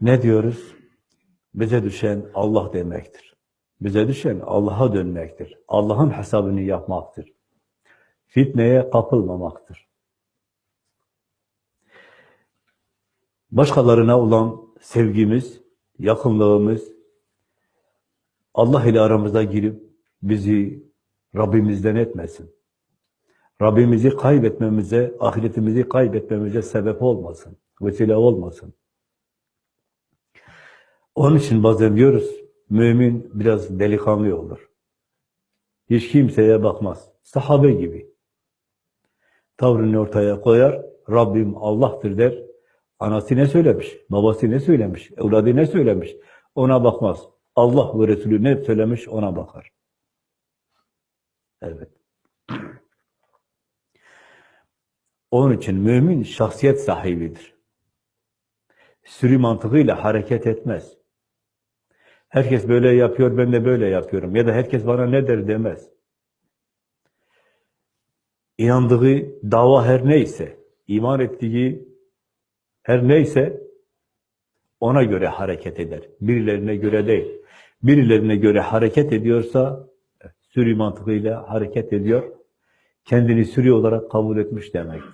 Ne diyoruz? Bize düşen Allah demektir. Bize düşen Allah'a dönmektir. Allah'ın hesabını yapmaktır. Fitneye kapılmamaktır. Başkalarına olan sevgimiz, yakınlığımız, Allah ile aramıza girip bizi Rabbimizden etmesin. Rabbimizi kaybetmemize, ahiretimizi kaybetmemize sebep olmasın, vesile olmasın. Onun için bazen diyoruz, mümin biraz delikanlı olur. Hiç kimseye bakmaz. Sahabe gibi. Tavrını ortaya koyar, Rabbim Allah'tır der. Anası ne söylemiş, babası ne söylemiş, evladı ne söylemiş, ona bakmaz. Allah ve Resulü ne söylemiş ona bakar. Evet. Onun için mümin şahsiyet sahibidir. Sürü mantığıyla hareket etmez. Herkes böyle yapıyor, ben de böyle yapıyorum. Ya da herkes bana ne der demez. İnandığı dava her neyse, iman ettiği her neyse ona göre hareket eder. Birilerine göre değil. Birilerine göre hareket ediyorsa sürü mantığıyla hareket ediyor. Kendini sürü olarak kabul etmiş demektir.